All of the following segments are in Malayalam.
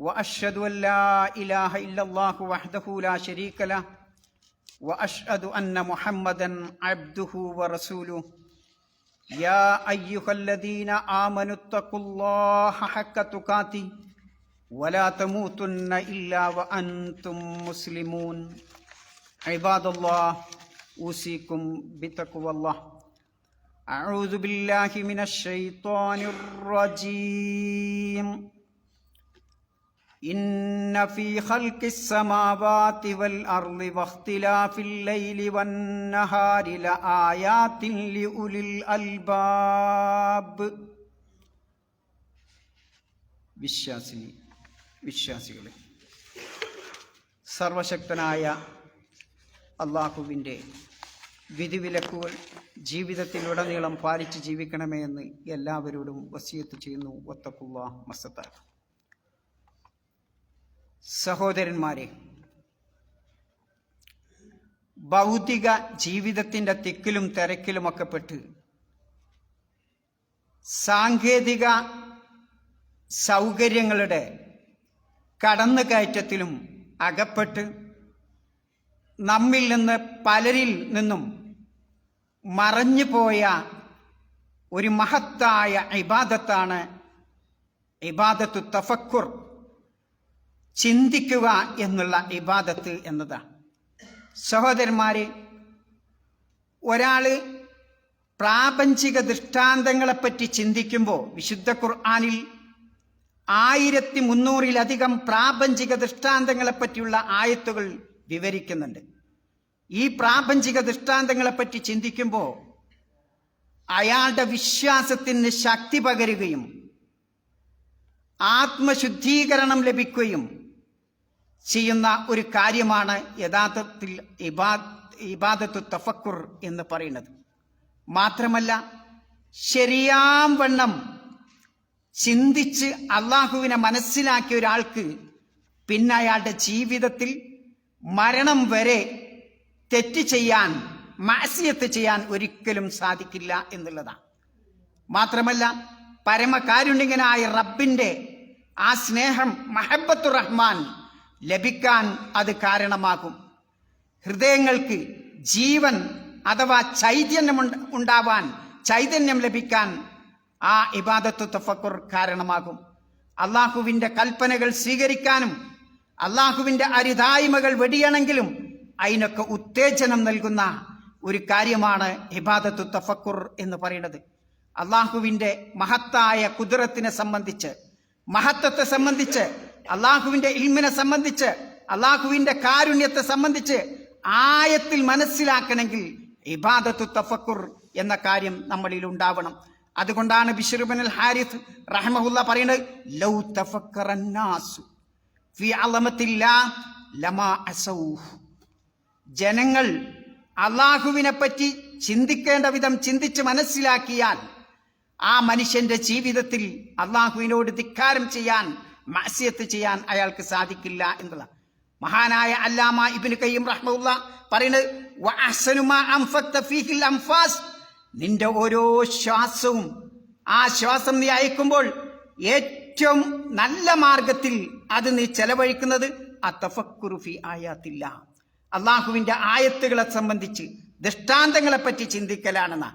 وأشهد أن لا إله إلا الله وحده لا شريك له وأشهد أن محمدا عبده ورسوله. يا أيها الذين آمنوا اتقوا الله حق تقاته ولا تموتن إلا وأنتم مسلمون. عباد الله أوصيكم بتقوى الله. أعوذ بالله من الشيطان الرجيم. إن في خلق السماوات والأرض واختلاف الليل والنهار لآيات لأولي الألباب വിശ്വാസിനി വിശ്വാസികളെ സർവശക്തനായ അള്ളാഹുവിൻ്റെ വിധിവിലക്കുകൾ ജീവിതത്തിലുടനീളം പാലിച്ച് ജീവിക്കണമേ എന്ന് എല്ലാവരോടും വസിയത്ത് ചെയ്യുന്നു ഒത്തക്കുള്ള മസ്തത്ത സഹോദരന്മാരെ ഭൗതിക ജീവിതത്തിന്റെ തിക്കിലും തിരക്കിലുമൊക്കെ പെട്ട് സാങ്കേതിക സൗകര്യങ്ങളുടെ കടന്നുകയറ്റത്തിലും അകപ്പെട്ട് നമ്മിൽ നിന്ന് പലരിൽ നിന്നും മറഞ്ഞു പോയ ഒരു മഹത്തായ ഇബാദത്താണ് ഇബാദത്തു തഫക്കുർ. ചിന്തിക്കുക എന്നുള്ള ഇബാദത്ത് എന്നതാണ്. സഹോദരന്മാരെ ഒരാൾ പ്രാപഞ്ചിക ദൃഷ്ടാന്തങ്ങളെപ്പറ്റി ചിന്തിക്കുമ്പോൾ വിശുദ്ധ ഖുർആാനിൽ ആയിരത്തി മുന്നൂറിലധികം പ്രാപഞ്ചിക ദൃഷ്ടാന്തങ്ങളെപ്പറ്റിയുള്ള ആയത്തുകൾ വിവരിക്കുന്നുണ്ട്. ഈ പ്രാപഞ്ചിക ദൃഷ്ടാന്തങ്ങളെപ്പറ്റി ചിന്തിക്കുമ്പോൾ അയാളുടെ വിശ്വാസത്തിന് ശക്തി പകരുകയും ആത്മശുദ്ധീകരണം ലഭിക്കുകയും ചെയ്യുന്ന ഒരു കാര്യമാണ് യഥാർത്ഥത്തിൽ ഇബാദത്ത് തഫക്കുർ എന്ന് പറയുന്നത്. മാത്രമല്ല ശരിയാം വണ്ണം ചിന്തിച്ച് അള്ളാഹുവിനെ മനസ്സിലാക്കിയ ഒരാൾക്ക് പിന്നെ അയാളുടെ ജീവിതത്തിൽ മരണം വരെ തെറ്റ് ചെയ്യാൻ മാസിയത്ത് ചെയ്യാൻ ഒരിക്കലും സാധിക്കില്ല എന്നുള്ളതാണ്. മാത്രമല്ല പരമകാരുണ്യനായ റബ്ബിന്റെ ആ സ്നേഹം മഹബത്തു റഹ്മാൻ ലഭിക്കാൻ അത് കാരണമാകും. ഹൃദയങ്ങൾക്ക് ജീവൻ അഥവാ ചൈതന്യം ഉണ്ടാവാൻ ചൈതന്യം ലഭിക്കാൻ ആ ഇബാദത്തു തഫക്കുർ കാരണമാകും. അള്ളാഹുവിന്റെ കൽപ്പനകൾ സ്വീകരിക്കാനും അള്ളാഹുവിന്റെ അരിതായ്മകൾ വെടിയണമെങ്കിലും അതിനൊക്കെ ഉത്തേജനം നൽകുന്ന ഒരു കാര്യമാണ് ഇബാദത്തു തഫക്കുർ എന്ന് പറയുന്നത്. അള്ളാഹുവിന്റെ മഹത്തായ കുതിരത്തിനെ സംബന്ധിച്ച് മഹത്വത്തെ സംബന്ധിച്ച് അള്ളാഹുവിന്റെ ഇൽമിനെ സംബന്ധിച്ച് അള്ളാഹുവിന്റെ കാരുണ്യത്തെ സംബന്ധിച്ച് ആയത്തിൽ മനസ്സിലാക്കണമെങ്കിൽ ഇബാദത്തു തഫക്കുർ എന്ന കാര്യം നമ്മളിൽ ഉണ്ടാവണം. അതുകൊണ്ടാണ് ബിഷറുബൻ ഹാരിഫ് റഹ്മഹുല്ല പറയുന്നത് ജനങ്ങൾ അള്ളാഹുവിനെ പറ്റി ചിന്തിക്കേണ്ട വിധം ചിന്തിച്ച് മനസ്സിലാക്കിയാൽ ആ മനുഷ്യന്റെ ജീവിതത്തിൽ അള്ളാഹുവിനോട് ധിക്കാരം ചെയ്യാൻ മാസ്യത്ത് ചെയ്യാൻ അയാൾക്ക് സാധിക്കില്ല എന്നുള്ള മഹാനായ അല്ലാമ ഇബിന് കയ്യും റഹ്മുള്ള പറയുന്നത് നിന്റെ ഓരോ ശ്വാസവും ആ ശ്വാസം നീ അയക്കുമ്പോൾ ഏറ്റവും നല്ല മാർഗത്തിൽ അത് നീ ചെലവഴിക്കുന്നത് അത്തഫക്കുറുഫി ആയാത്തില്ല. അള്ളാഹുവിന്റെ ആയത്തുകളെ സംബന്ധിച്ച് ദൃഷ്ടാന്തങ്ങളെ പറ്റി ചിന്തിക്കലാണെന്ന.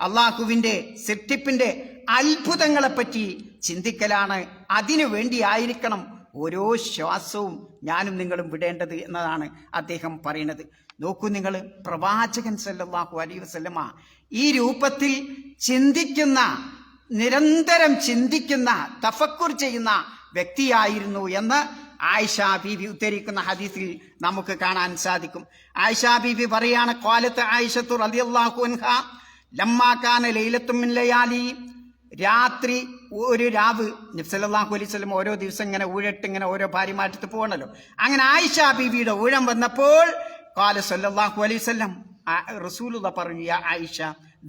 അള്ളാഹുവിന്റെ സൃഷ്ടിപ്പിന്റെ അത്ഭുതങ്ങളെപ്പറ്റി ചിന്തിക്കലാണ്. അതിനു വേണ്ടിയായിരിക്കണം ഓരോ ശ്വാസവും ഞാനും നിങ്ങളും വിടേണ്ടത് എന്നതാണ് അദ്ദേഹം പറയുന്നത്. നോക്കൂ നിങ്ങൾ പ്രവാചകൻ സല്ലാഹു അലൈ വസല്ലമ ഈ രൂപത്തിൽ ചിന്തിക്കുന്ന നിരന്തരം ചിന്തിക്കുന്ന തഫക്കുർ ചെയ്യുന്ന വ്യക്തിയായിരുന്നു എന്ന് ആയിഷ ബിബി ഉദ്ധരിക്കുന്ന ഹദീസിൽ നമുക്ക് കാണാൻ സാധിക്കും. ആയിഷ ബിബി പറയാണ് കാലത്ത് ആയിഷത്തു റളിയല്ലാഹു അൻഹ ലമ്മാക്കാന ലൈലത്തും മിൻ ലയാലി. രാത്രി ഒരു രാവ് നബ്സല്ലാഹു അലൈഹി സ്വലം ഓരോ ദിവസം ഇങ്ങനെ ഊഴട്ട് ഇങ്ങനെ ഓരോ ഭാര്യമാറ്റത്ത് പോകണല്ലോ അങ്ങനെ ആയിഷ ബീവിയുടെ ഊഴം വന്നപ്പോൾ കാല സല്ലല്ലാഹു അലൈഹി വസല്ലം റസൂലുള്ള പറഞ്ഞു ആയിഷ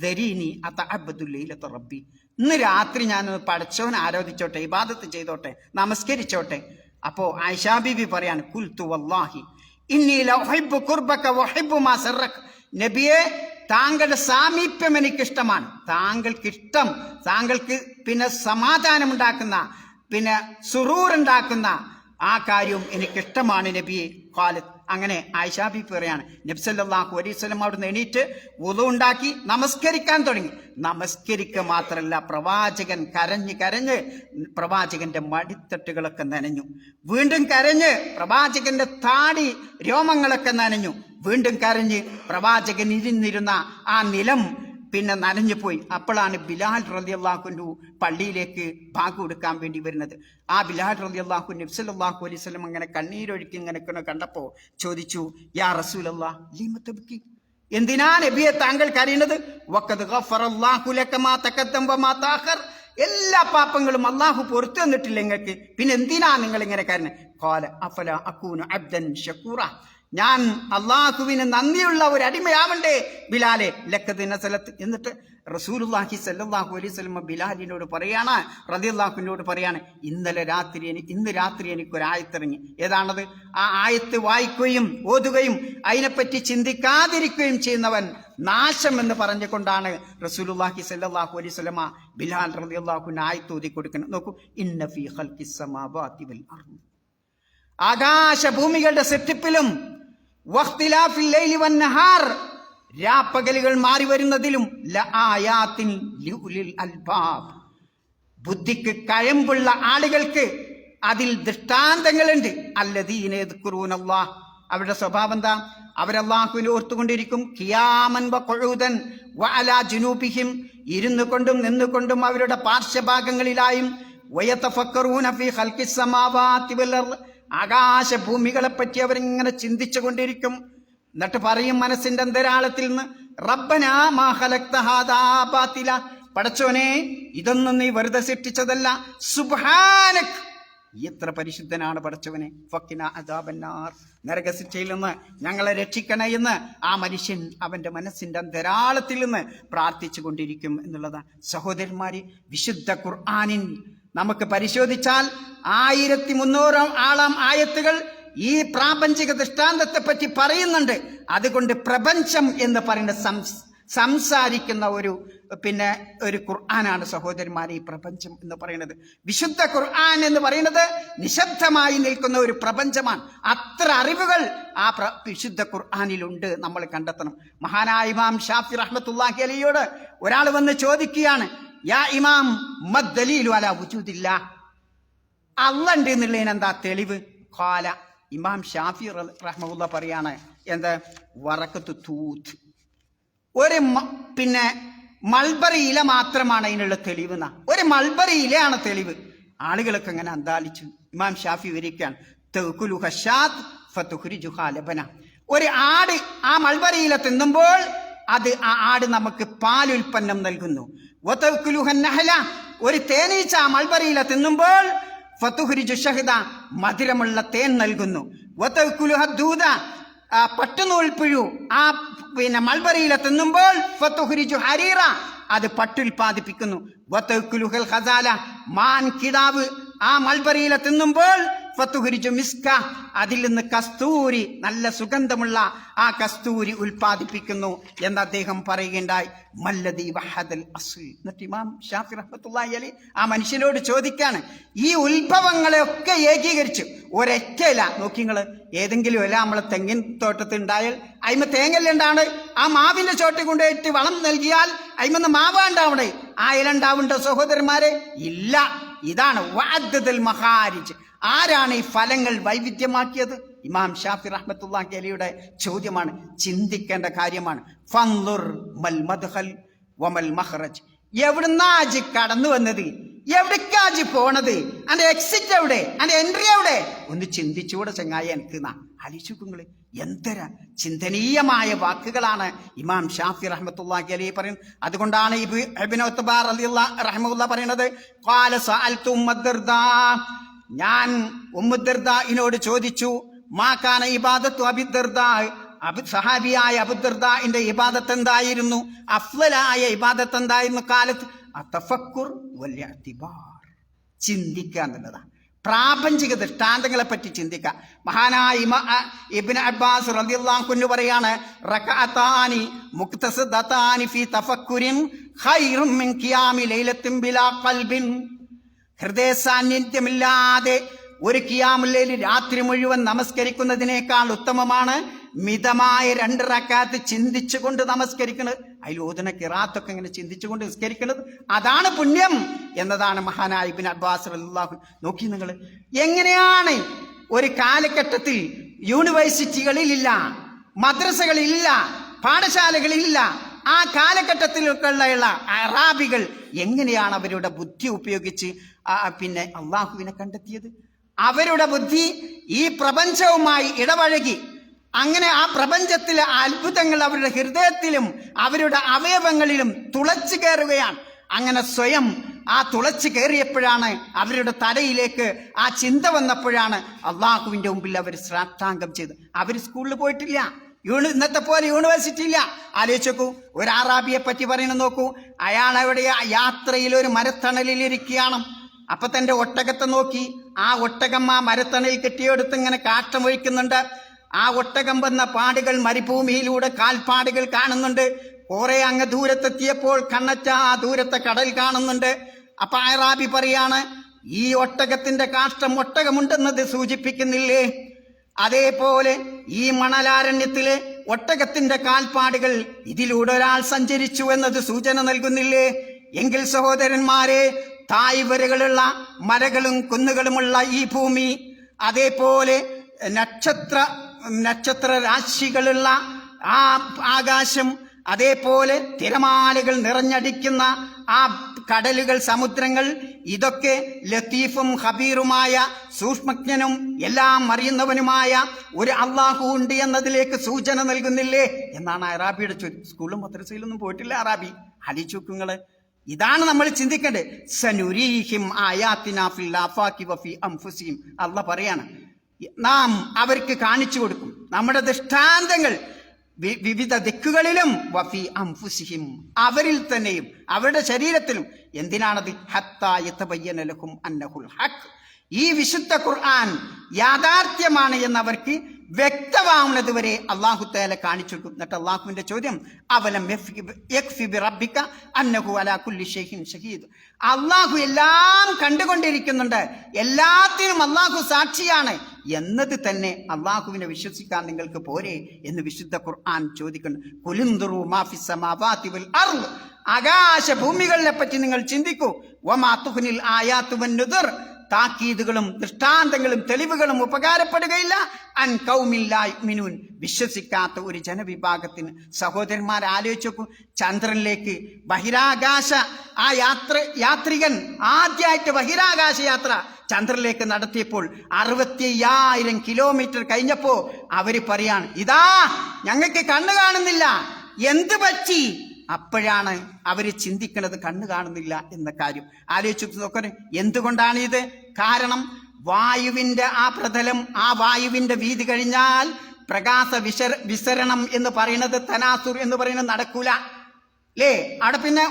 ദരീനി അത്തഅബ്ദുല്ലൈലത്ത റബ്ബി. ഇന്ന് രാത്രി ഞാൻ പടച്ചവൻ ആരാധിച്ചോട്ടെ ഇബാദത്ത് ചെയ്തോട്ടെ നമസ്കരിച്ചോട്ടെ. അപ്പോ ആയിഷ ബീബി പറയാണ് കുൽത്തു വല്ലാഹി ഇന്നി ലഉഹിബ്ബു ഖുർബക വഹിബ്ബു മാ സറക നബിയെ താങ്കളുടെ സാമീപ്യം എനിക്കിഷ്ടമാണ്. താങ്കൾക്ക് ഇഷ്ടം താങ്കൾക്ക് പിന്നെ സമാധാനമുണ്ടാക്കുന്ന പിന്നെ സുറൂർ ഉണ്ടാക്കുന്ന ആ കാര്യവും എനിക്കിഷ്ടമാണ് നബിയെ കാലത്ത്. അങ്ങനെ ആയിഷാബി പറയാണ് നബ്സല്ലാഹു അലൈവല്ലം അവിടുന്ന് എണീറ്റ് ഉണ്ടാക്കി നമസ്കരിക്കാൻ തുടങ്ങി. നമസ്കരിക്കുക മാത്രമല്ല പ്രവാചകൻ കരഞ്ഞ് കരഞ്ഞ് പ്രവാചകന്റെ മടിത്തട്ടുകളൊക്കെ നനഞ്ഞു. വീണ്ടും കരഞ്ഞ് പ്രവാചകന്റെ താടി രോമങ്ങളൊക്കെ നനഞ്ഞു. വീണ്ടും കരഞ്ഞ് പ്രവാചകൻ ഇരുന്നിരുന്ന ആ നിലം പിന്നെ നനഞ്ഞു പോയി. അപ്പോഴാണ് ബിലാൽ റലി പള്ളിയിലേക്ക് ബാഗ് കൊടുക്കാൻ വേണ്ടി വരുന്നത്. ആ ബിലാൽ റലി അള്ളാഹു നബ്സല്ലാഹു അലൈഹി സ്വലം അങ്ങനെ കണ്ണീരൊഴുക്കി ഇങ്ങനെ കണ്ടപ്പോൾ ചോദിച്ചു യാ റസൂലല്ലാ ലീമത്തബുക്കി എന്തിനാ നബിയെ താങ്കൾ കരയുന്നത് എല്ലാ പാപ്പങ്ങളും അള്ളാഹു പൊറത്തു തന്നിട്ടില്ല നിങ്ങൾക്ക് പിന്നെ എന്തിനാ നിങ്ങൾ ഇങ്ങനെ കരുന്നത് ഖാല അഫല അക്കൂന അബ്ദൻ ഷക്കൂറ ഞാൻ അള്ളാഹുവിന് നന്ദിയുള്ള ഒരു അടിമയാവണ്ടേ? ബിലാലെ ലക്കദിന സ്ഥലത്ത് എന്നിട്ട് റസൂലുല്ലാഹി സല്ലല്ലാഹു അലൈഹി ബിലാലിനോട് പറയാണ് റദിയല്ലാഹുവിനോട് പറയാണ് ഇന്നലെ രാത്രി എനിക്ക് ഇന്ന് രാത്രി എനിക്ക് ഒരു ആയത്തിറങ്ങി ഏതാണത്? ആ ആയത്ത് വായിക്കുകയും ഓതുകയും അതിനെപ്പറ്റി ചിന്തിക്കാതിരിക്കുകയും ചെയ്യുന്നവൻ നാശം എന്ന് പറഞ്ഞുകൊണ്ടാണ് റസൂലുല്ലാഹി സല്ലല്ലാഹു അലൈഹി സ്വലമ ബിലാൽ റദിയല്ലാഹുവിന് ആയത്ത് ഓതി കൊടുക്കുന്നത് നോക്കൂ ഇന്ന ഫീ ഖൽഖിസ് സമാവാതി വൽ അർദ്. ആകാശഭൂമികളുടെ സെറ്റിപ്പിലും രാപ്പകലുകൾ മാറി വരുന്നതിലും ബുദ്ധിക്ക് കഴമ്പുള്ള ആളുകൾക്ക് അതിൽ ദൃഷ്ടാന്തങ്ങളുണ്ട്. അല്ലദീനേദ്കുറൂനല്ലാ അവരുടെ സ്വഭാവം എന്താ? അവരല്ലാഹുവിനെ ഓർത്തുകൊണ്ടിരിക്കും. കിയാമൻ വഴുതൻ വഅലാ ജുനൂപിഹിം ഇരുന്നു കൊണ്ടും നിന്നുകൊണ്ടും അവരുടെ പാർശ്വഭാഗങ്ങളിലായും അർദ് ആകാശഭൂമികളെ പറ്റി അവരിങ്ങനെ ചിന്തിച്ചു കൊണ്ടിരിക്കും എന്നിട്ട് പറയും മനസ്സിന്റെ അന്തരാളത്തിൽ നിന്ന് റബ്ബനാ മാ ഖലഖ്ത ഹാദാ ബാത്തില. പടച്ചോനെ ഇതൊന്നും നീ വെറുതെ സൃഷ്ടിച്ചതല്ല. സുബ്ഹാനക്. എത്ര പരിശുദ്ധനാണ് പടച്ചവനെ. അദാബന്നാർ. നരകശിക്ഷയിൽ നിന്ന് ഞങ്ങളെ രക്ഷിക്കണേ എന്ന് ആ മനുഷ്യൻ അവന്റെ മനസ്സിന്റെ അന്തരാളത്തിൽ നിന്ന് പ്രാർത്ഥിച്ചു കൊണ്ടിരിക്കും എന്നുള്ളതാണ്. സഹോദരന്മാര് വിശുദ്ധ ഖുർആാനിൻ നമുക്ക് പരിശോധിച്ചാൽ ആയിരത്തി മുന്നൂറ് ആളാം ആയത്തുകൾ ഈ പ്രാപഞ്ചിക ദൃഷ്ടാന്തത്തെ പറ്റി പറയുന്നുണ്ട്. അതുകൊണ്ട് പ്രപഞ്ചം എന്ന് പറയുന്ന സംസാരിക്കുന്ന ഒരു പിന്നെ ഒരു ഖുർആനാണ് സഹോദരന്മാർ ഈ പ്രപഞ്ചം എന്ന് പറയുന്നത്. വിശുദ്ധ ഖുർആൻ എന്ന് പറയുന്നത് നിശബ്ദമായി നിൽക്കുന്ന ഒരു പ്രപഞ്ചമാണ്. അത്ര അറിവുകൾ ആ പ്ര വിശുദ്ധ ഖുർആാനിലുണ്ട് നമ്മൾ കണ്ടെത്തണം. മഹാനായ ഇമാം ഷാഫി റഹ്മത്തുല്ലാഹി അലിയോട് ഒരാൾ വന്ന് ചോദിക്കുകയാണ് യാ ഇമാം മദ്ദലീലു അല വുജൂദില്ല. അള്ളണ്ട് എന്നുള്ളതിന് എന്താ തെളിവ്? കാല ഇമാം ഷാഫി റഹ്മുള്ള പറയാണ് എന്ത്? വറക്കത്ത് തൂത്ത്. ഒരു പിന്നെ മൾബറി ഇല മാത്രമാണ് അതിനുള്ള തെളിവ് എന്നാ. ഒരു മൾബറി ഇലയാണ് തെളിവ്. ആളുകളൊക്കെ അങ്ങനെ അന്താളിച്ചു ഇമാം ഷാഫി വിവരിക്കുകയാണ് തെഹുലു ഹഷാദ് ഫതുഹ്രിജുഹാ ജുഹാലബന ഒരു ആട് ആ മൾബറി ഇല തിന്നുമ്പോൾ അത് ആ ആട് നമുക്ക് പാലുൽപ്പന്നം നൽകുന്നു. ഒരു തേനീച്ച മൾബറിയിൽ തിന്നുമ്പോൾ മധുരമുള്ള തേൻ നൽകുന്നു. ദൂത പട്ടുനൂൽപ്പുഴു ആ പിന്നെ മൾബറിയിൽ തിന്നുമ്പോൾ ഹരീറ അത് പട്ടുൽപാദിപ്പിക്കുന്നു മാൻ കിടാവ് ആ മൾബറിയിലെ തിന്നുമ്പോൾ മിസ്ക അതിൽ നിന്ന് കസ്തൂരി നല്ല സുഗന്ധമുള്ള ആ കസ്തൂരി ഉൽപ്പാദിപ്പിക്കുന്നു എന്ന് അദ്ദേഹം പറയുകയുണ്ടായി. മല്ലദി വഹദൽ എന്നിട്ട് ഇമാം ഷാഫി റഹ്മത്തുള്ളാഹി അലി ആ മനുഷ്യനോട് ചോദിക്കാണ് ഈ ഉത്ഭവങ്ങളെയൊക്കെ ഏകീകരിച്ചു ഇല നോക്കി നിങ്ങൾ ഏതെങ്കിലും ഇല നമ്മളെ തെങ്ങിൻ തോട്ടത്തിൽ ഉണ്ടായാൽ അയിമ തേങ്ങല്ലുണ്ടാണ് ആ മാവിന്റെ ചോട്ടിൽ കൊണ്ടുപോയിട്ട് വളം നൽകിയാൽ അയിമന്ന് മാവാണ്ടാവണേ ആ ഇല ഉണ്ടാവുണ്ടോ സഹോദരന്മാരെ? ഇല്ല. ഇതാണ് വാദ്യതൽ മഹാരിജ് ആരാണ് ഈ ഫലങ്ങൾ വൈവിധ്യമാക്കിയത്? ഇമാം ഷാഫി റഹ്മത്തുല്ലാഹി അലിയുടെ ചോദ്യമാണ് ചിന്തിക്കേണ്ട കാര്യമാണ്. ഫൻലുർ മൽ മദ്ഹൽ വമൽ മഹ്റജ് എവിടുന്നാജ് കടന്നു വന്നത്? എവിടേക്കാജി പോണത്? അന്റെ എക്സിറ്റ് എവിടെ? അന്റെ എൻട്രി എവിടെ? ഒന്ന് ചിന്തിച്ചുകൂടെ ചങ്ങായി എനിക്ക് അലിച്ചുക്കുങ്ങൾ എന്തരാ ചിന്തനീയമായ വാക്കുകളാണ് ഇമാം ഷാഫി റഹ്മത്തുള്ളാഹി അലി പറയും അതുകൊണ്ടാണ് റഹ്മുല്ല പറയുന്നത് ഞാൻ സഅൽതു ഇനോട് ചോദിച്ചു മാക്കാന ഇബാദത്തു അബിദ്ദർദാ അബു സഹാബിയായ അബുദർദാന്റെ ഇബാദത്ത് എന്തായിരുന്നു അഫ്ലലായ ഇബാദത്ത് എന്തായിരുന്നു കാലത്ത്? അതഫക്കുർ വലിയ ചിന്തിക്കുക എന്നുള്ളതാണ്. പ്രാപഞ്ചിക ദൃഷ്ടാന്തങ്ങളെ പറ്റി ചിന്തിക്കുക. മഹാനായ ഇമ ഇബിൻ അബ്ബാസ് റളിയല്ലാഹു പറയാണ് റകഅതാനി മുക്തസദതാനി ഫീ തഫക്കുരിൻ ഖൈറും മിൻ ഖിയാമി ലൈലത്തിൻ ബിലാ ഖൽബിൻ. ഹൃദയ സാന്നിധ്യമില്ലാതെ ഒരു കിയാമുല്ലയിൽ രാത്രി മുഴുവൻ നമസ്കരിക്കുന്നതിനേക്കാൾ ഉത്തമമാണ് മിതമായ രണ്ട് റക്കാത്ത് ചിന്തിച്ചുകൊണ്ട് നമസ്കരിക്കുന്നത് അതിൽ ഓതുന കിറാത്തൊക്കെ ഇങ്ങനെ ചിന്തിച്ചുകൊണ്ട് നിസ്കരിക്കുന്നത് അതാണ് പുണ്യം എന്നതാണ് മഹാനായ ഇബിൻ അബ്ബാസ് അള്ളാഹു നോക്കി നിങ്ങൾ എങ്ങനെയാണ് ഒരു കാലഘട്ടത്തിൽ യൂണിവേഴ്സിറ്റികളിലില്ല മദ്രസകളില്ല പാഠശാലകളില്ല ആ കാലഘട്ടത്തിലുള്ള അറാബികൾ എങ്ങനെയാണ് അവരുടെ ബുദ്ധി ഉപയോഗിച്ച് പിന്നെ അള്ളാഹുവിനെ കണ്ടെത്തിയത്? അവരുടെ ബുദ്ധി ഈ പ്രപഞ്ചവുമായി ഇടപഴകി അങ്ങനെ ആ പ്രപഞ്ചത്തിലെ അത്ഭുതങ്ങൾ അവരുടെ ഹൃദയത്തിലും അവരുടെ അവയവങ്ങളിലും തുളച്ചു കയറുകയാണ്. അങ്ങനെ സ്വയം ആ തുളച്ചു കയറിയപ്പോഴാണ് അവരുടെ തലയിലേക്ക് ആ ചിന്ത വന്നപ്പോഴാണ് അള്ളാഹുവിന്റെ മുമ്പിൽ അവർ ശ്രാദ്ധാംഗം ചെയ്ത് അവർ സ്കൂളിൽ പോയിട്ടില്ല. യൂണി ഇന്നത്തെ പോലെ യൂണിവേഴ്സിറ്റി ഇല്ല. ആലോചിച്ചു ഒരു ആറാബിയെ പറ്റി പറയണം നോക്കൂ. അയാൾ അവിടെ യാത്രയിൽ ഒരു മരത്തണലിൽ ഇരിക്കുകയാണ്. അപ്പൊ തന്റെ ഒട്ടകത്തെ നോക്കി. ആ ഒട്ടകം ആ മരത്തണലിൽ കെട്ടിയെടുത്ത് ഇങ്ങനെ കാഷ്ടമൊഴിക്കുന്നുണ്ട് ആ ഒട്ടകം വന്ന പാടുകൾ മരുഭൂമിയിലൂടെ കാൽപ്പാടുകൾ കാണുന്നുണ്ട്. കുറെ അങ്ങ് ദൂരത്തെത്തിയപ്പോൾ കണ്ണച്ച ആ ദൂരത്തെ കടൽ കാണുന്നുണ്ട്. അപ്പൊ അയറാബി പറയാണ് ഈ ഒട്ടകത്തിന്റെ കാഷ്ടം ഒട്ടകമുണ്ടെന്നത് സൂചിപ്പിക്കുന്നില്ലേ? അതേപോലെ ഈ മണലാരണ്യത്തിലെ ഒട്ടകത്തിന്റെ കാൽപ്പാടുകൾ ഇതിലൂടെ ഒരാൾ സഞ്ചരിച്ചു എന്നത് സൂചന നൽകുന്നില്ലേ? എങ്കിൽ സഹോദരന്മാരെ തായ്വരകളുള്ള മരകളും കുന്നുകളുമുള്ള ഈ ഭൂമി അതേപോലെ നക്ഷത്ര നക്ഷത്ര രാശികളുള്ള ആ ആകാശം അതേപോലെ തിരമാലകൾ നിറഞ്ഞടിക്കുന്ന ആ കടലുകൾ സമുദ്രങ്ങൾ ഇതൊക്കെ ലത്തീഫും ഹബീറുമായ സൂക്ഷ്മജ്ഞനും എല്ലാം അറിയുന്നവനുമായ ഒരു അള്ളാഹു ഉണ്ട് എന്നതിലേക്ക് സൂചന നൽകുന്നില്ലേ എന്നാണ് അറാബിയുടെ സ്കൂളും മദ്രസയിലൊന്നും പോയിട്ടില്ല അറാബി. ഹലിച്ചൂക്കുങ്ങൾ ഇതാണ് നമ്മൾ ചിന്തിക്കേണ്ടത്. സനുരീഹിം ആയാത്തിന ഫിൽ ആഫാഖി വഫി അംഫുസിഹിം പറയാണ് നാം അവർക്ക് കാണിച്ചു കൊടുക്കും. നമ്മുടെ ദൃഷ്ടാന്തങ്ങൾ വിവിധ ദിക്കുകളിലും വഫി അംഫുസിഹിം അവരിൽ തന്നെയും അവരുടെ ശരീരത്തിലും. എന്തിനാണത്? ഹത്താ യതബയ്യന അന്നഹുൽ ഹഖ്. ഈ വിശുദ്ധ ഖുർആൻ യാഥാർത്ഥ്യമാണ് എന്നവർക്ക് വ്യക്തമാവുന്നത് വരെ അള്ളാഹു തേല കാണിച്ചു എന്നിട്ട് അള്ളാഹുവിന്റെ ചോദ്യം അവലം കുല്ലി അള്ളാഹു എല്ലാം കണ്ടുകൊണ്ടിരിക്കുന്നുണ്ട്. എല്ലാത്തിനും അള്ളാഹു സാക്ഷിയാണ്. എന്നത് തന്നെ അള്ളാഹുവിനെ വിശ്വസിക്കാൻ നിങ്ങൾക്ക് പോരെ എന്ന് വിശുദ്ധ ഖുർആൻ ചോദിക്കുന്നു. കുലിന്ദുറു മാഫി സമാവാതി അർൾ ആകാശ ഭൂമികളെ പറ്റി നിങ്ങൾ ചിന്തിക്കൂ. ആയാത്തുവൻ താക്കീതുകളും ദൃഷ്ടാന്തങ്ങളും തെളിവുകളും ഉപകാരപ്പെടുകയില്ല. അൻ കൗമില്ലായ് മിനുൻ വിശ്വസിക്കാത്ത ഒരു ജനവിഭാഗത്തിന് സഹോദരന്മാർ ആലോചിച്ചു ചന്ദ്രനിലേക്ക് ബഹിരാകാശ ആ യാത്ര യാത്രികൻ ആദ്യമായിട്ട് ബഹിരാകാശ യാത്ര ചന്ദ്രനിലേക്ക് നടത്തിയപ്പോൾ അറുപത്തി അയ്യായിരം കിലോമീറ്റർ കഴിഞ്ഞപ്പോൾ അവർ പറയാണ് ഇതാ ഞങ്ങൾക്ക് കണ്ണു കാണുന്നില്ല. എന്ത് പറ്റി? അപ്പോഴാണ് അവർ ചിന്തിക്കുന്നത് കണ്ണു കാണുന്നില്ല എന്ന കാര്യം. ആലോചിച്ച് നോക്കണേ എന്തുകൊണ്ടാണ് ഇത് കാരണം വായുവിന്റെ ആ പ്രതലം ആ വായുവിന്റെ വീതി കഴിഞ്ഞാൽ പ്രകാശ വിശ വിസരണം എന്ന് പറയുന്നത് തനാസുർ എന്ന് പറയുന്നത് നടക്കൂല. അല്ലേ അവിടെ പിന്നെ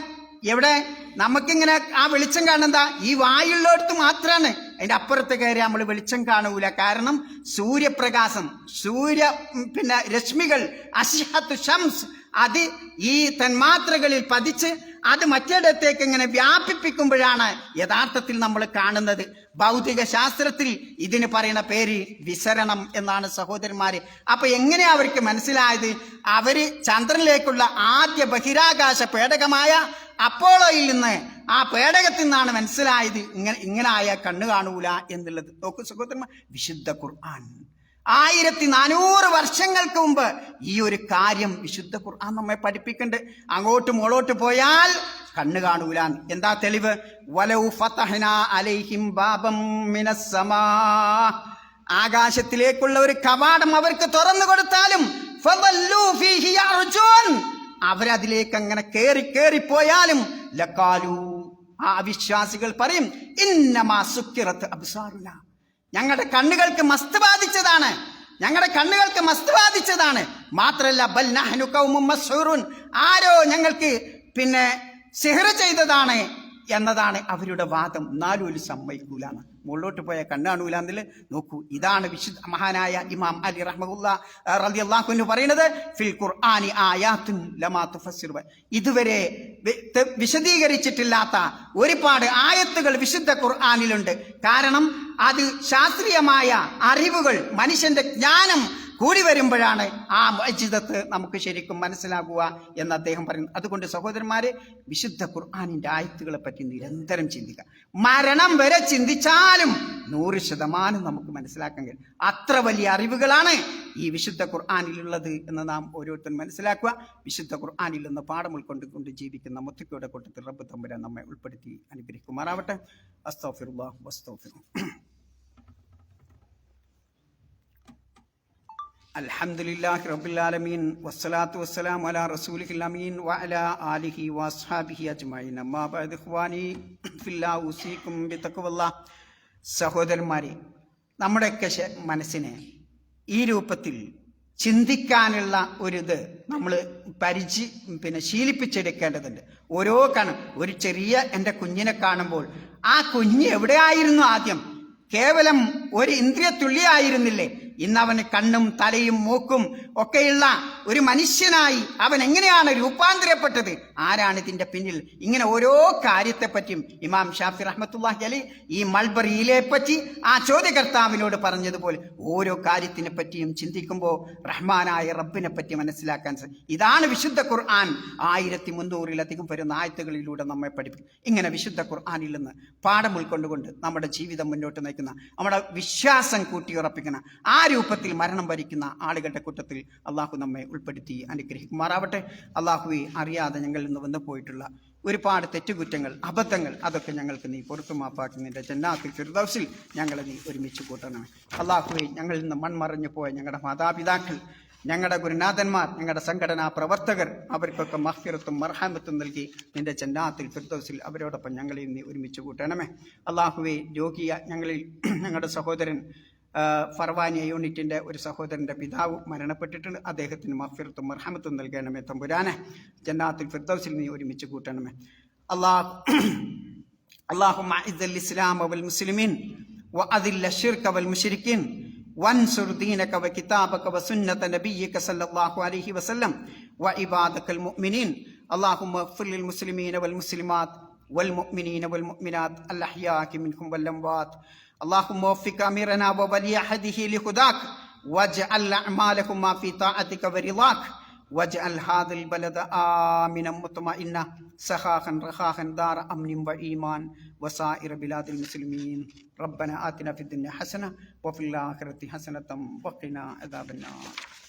എവിടെ? നമുക്കിങ്ങനെ ആ വെളിച്ചം കാണുന്നതാ ഈ വായുള്ളടുത്ത് മാത്രമാണ് അതിന്റെ അപ്പുറത്ത് കയറി നമ്മൾ വെളിച്ചം കാണൂല. കാരണം സൂര്യപ്രകാശം സൂര്യ പിന്നെ രശ്മികൾ അഷിഹത്ത് ഷംസ് അത് ഈ തന്മാത്രകളിൽ പതിച്ച് അത് മറ്റിടത്തേക്ക് ഇങ്ങനെ വ്യാപിപ്പിക്കുമ്പോഴാണ് യഥാർത്ഥത്തിൽ നമ്മൾ കാണുന്നത്. ഭൗതിക ശാസ്ത്രത്തിൽ ഇതിന് പറയുന്ന പേര് വിസരണം എന്നാണ് സഹോദരന്മാര്. അപ്പൊ എങ്ങനെ അവർക്ക് മനസ്സിലായത്? അവർ ചന്ദ്രനിലേക്കുള്ള ആദ്യ ബഹിരാകാശ പേടകമായ അപ്പോളോയിൽ നിന്ന് ആ പേടകത്തിൽ നിന്നാണ് മനസ്സിലായത്. ഇങ്ങനെ ഇങ്ങനെ ആയ കണ്ണു കാണൂല എന്നുള്ളത്. നോക്കൂ സഹോദരന്മാർ വിശുദ്ധ ഖുർആൻ. ആയിരത്തി നാനൂറ് വർഷങ്ങൾക്ക് മുമ്പ് ഈ ഒരു കാര്യം വിശുദ്ധ ഖുർആൻ നമ്മെ പഠിപ്പിക്കുന്നുണ്ട്. അങ്ങോട്ടും മുകളോട്ട് പോയാൽ കണ്ണു കാണൂല എന്താ തെളിവ്? അലൈഹിം ബാബം ആകാശത്തിലേക്കുള്ള ഒരു കവാടം അവർക്ക് തുറന്നു കൊടുത്താലും. അവരതിലേക്ക് അങ്ങനെ കേറി പോയാലും ലക്കാലു ആ അവിശ്വാസികൾ പറയും ഇന്നമാ സുക്കിറത്ത് അബ്സാറുന. ഞങ്ങളുടെ കണ്ണുകൾക്ക് മസ്ത് ബാധിച്ചതാണ്. ഞങ്ങളുടെ കണ്ണുകൾക്ക് മസ്ത് ബാധിച്ചതാണ്. മാത്രല്ല ബൽ നഹ്നു മസ്ഹൂറുൻ. ആരോ ഞങ്ങൾക്ക് പിന്നെ സിഹർ ചെയ്തതാണ് എന്നതാണ് അവരുടെ വാദം. നാലൂൽ സമ്മതിക്കൂലാണ് മുകളിലോട്ട് പോയ കണ്ണാണൂല എന്നിൽ നോക്കൂ ഇതാണ് വിശുദ്ധ മഹാനായ ഇമാം അലി റഹ്മുല്ല റലി അള്ളാഹുവിന് പറയുന്നത് ഫിൽ ഖുർആാനി ആയാത്തുൻ ലമാ തുഫസ്സിർ ബ. ഇതുവരെ വിശദീകരിച്ചിട്ടില്ലാത്ത ഒരുപാട് ആയത്തുകൾ വിശുദ്ധ ഖുർആാനിലുണ്ട് കാരണം അത് ശാസ്ത്രീയമായ അറിവുകൾ മനുഷ്യന്റെ ജ്ഞാനം കൂടി വരുമ്പോഴാണ് ആ മജിദത്ത് നമുക്ക് ശരിക്കും മനസ്സിലാകുക എന്ന് അദ്ദേഹം പറയുന്നു അതുകൊണ്ട് സഹോദരന്മാരെ വിശുദ്ധ ഖുർആാനിന്റെ ആയത്തുകളെ പറ്റി നിരന്തരം ചിന്തിക്കുക. മരണം വരെ ചിന്തിച്ചാലും നൂറ് ശതമാനം നമുക്ക് മനസ്സിലാക്കാൻ കഴിയും. അത്ര വലിയ അറിവുകളാണ് ഈ വിശുദ്ധ ഖുർആാനിലുള്ളത് എന്ന് നാം ഓരോരുത്തരും മനസ്സിലാക്കുക. വിശുദ്ധ ഖുർആാനിൽ നിന്ന് പാഠം ഉൾക്കൊണ്ടുകൊണ്ട് ജീവിക്കുന്ന മുത്തക്കയുടെ കൂട്ടത്തിൽ റബ്ബ് തമ്പുരാൻ നമ്മെ ഉൾപ്പെടുത്തി അനുഗ്രഹിക്കുമാറാവട്ടെ. അസ്തോഫിറുബ വസ്തോഫിറു അൽഹംദുലില്ലാഹി റബ്ബിലാലമീൻ വസ്സലാത്തു വസ്സലാം അല റസൂലിഹിൽ അമീൻ വഅല ആലിഹി വസ്ഹാബിഹി അജ്മഈൻ. അമ്മാ ബഅദ് ഇഖ്വാനി ഫില്ലാ ഉസീകും ബിതഖ്വല്ലാഹ്. സഹോദരന്മാരെ നമ്മുടെയൊക്കെ മനസ്സിനെ ഈ രൂപത്തിൽ ചിന്തിക്കാനുള്ള ഒരിത് നമ്മൾ പരിചി പിന്നെ ശീലിപ്പിച്ചെടുക്കേണ്ടതുണ്ട്. ഓരോ കാണും ഒരു ചെറിയ എന്റെ കുഞ്ഞിനെ കാണുമ്പോൾ ആ കുഞ്ഞ് എവിടെയായിരുന്നു ആദ്യം? കേവലം ഒരു ഇന്ദ്രിയ തുള്ളിയായിരുന്നില്ലേ ഇന്ന് അവന് കണ്ണും തലയും മൂക്കും ഒക്കെയുള്ള ഒരു മനുഷ്യനായി അവൻ എങ്ങനെയാണ് രൂപാന്തരപ്പെട്ടത്? ആരാണ് ഇതിന്റെ പിന്നിൽ? ഇങ്ങനെ ഓരോ കാര്യത്തെപ്പറ്റിയും ഇമാം ഷാഫി റഹ്മത്തുല്ലാഹി അലി ഈ മൾബറിയിലെ പറ്റി ആ ചോദ്യകർത്താവിനോട് പറഞ്ഞതുപോലെ ഓരോ കാര്യത്തിനെ പറ്റിയും ചിന്തിക്കുമ്പോൾ റഹ്മാനായ റബ്ബിനെ പറ്റി മനസ്സിലാക്കാൻ ഇതാണ് വിശുദ്ധ ഖുർആൻ. ആയിരത്തി മുന്നൂറിലധികം വരുന്ന ആയത്തുകളിലൂടെ നമ്മെ പഠിപ്പിക്കും. ഇങ്ങനെ വിശുദ്ധ ഖുർആനിൽ നിന്ന് പാഠം ഉൾക്കൊണ്ടുകൊണ്ട് നമ്മുടെ ജീവിതം മുന്നോട്ട് നയിക്കുന്ന നമ്മുടെ വിശ്വാസം കൂട്ടിയുറപ്പിക്കുന്ന ആ രൂപത്തിൽ മരണം വരിക്കുന്ന ആളുകളുടെ കൂട്ടത്തിൽ അള്ളാഹു നമ്മെ ഉൾപ്പെടുത്തി അനുഗ്രഹിക്കുമാറാവട്ടെ അള്ളാഹുവെ അറിയാതെ ഞങ്ങളിൽ നിന്ന് വന്നു പോയിട്ടുള്ള ഒരുപാട് തെറ്റുകുറ്റങ്ങൾ അബദ്ധങ്ങൾ അതൊക്കെ ഞങ്ങൾക്ക് നീ പുറത്തു മാപ്പാക്കി നിന്റെ ജന്നാത്തിൽ ഫിർദൗസിൽ ഞങ്ങളെ നീ ഒരുമിച്ച് കൂട്ടണമേ. അള്ളാഹുവെ ഞങ്ങളിൽ നിന്ന് മൺമറഞ്ഞു പോയ ഞങ്ങളുടെ മാതാപിതാക്കൾ ഞങ്ങളുടെ ഗുരുനാഥന്മാർ ഞങ്ങളുടെ സംഘടനാ പ്രവർത്തകർ അവർക്കൊക്കെ മഹ്ഫിറത്തും മർഹാമത്തും നൽകി നിന്റെ ചെന്നാത്തിൽ ഫിർദോസിൽ അവരോടൊപ്പം ഞങ്ങളെയും നീ ഒരുമിച്ച് കൂട്ടണമേ. അള്ളാഹുവെ രോഗിയ ഞങ്ങളിൽ ഞങ്ങളുടെ സഹോദരൻ ഫർവാനിയ യൂണിറ്റിന്റെ ഒരു സഹോദരന്റെ പിതാവ് മരണപ്പെട്ടിട്ടുണ്ട് അദ്ദേഹത്തിന് മഹ്ഫിറത്തും മർഹമത്തും നൽകണമേ തമ്പുരാനെ ജന്നാത്തിൽ ഫിർദൗസിൽ നീ ഒരുമിച്ച് കൂട്ടണമേ അള്ളാഹ് اللهم اعز الاسلام والمسلمين واذل الشرك والمشركين وانصر دينك وكتابك وسنه نبيك صلى الله عليه وسلم وعبادك المؤمنين اللهم اغفر للمسلمين والمسلمات والمؤمنين والمؤمنات الاحياء منهم والاموات اللهم وفق أميرنا وولي عهده لهداك واجعل اعمالهما في طاعتك ورضاك واجعل هذا البلد آمنا مطمئنا سخاخا رخاخا دار أمن وإيمان وسائر بلاد المسلمين. ربنا آتنا في الدنيا حسنة وفي الآخرة حسنة وقنا عذاب النار.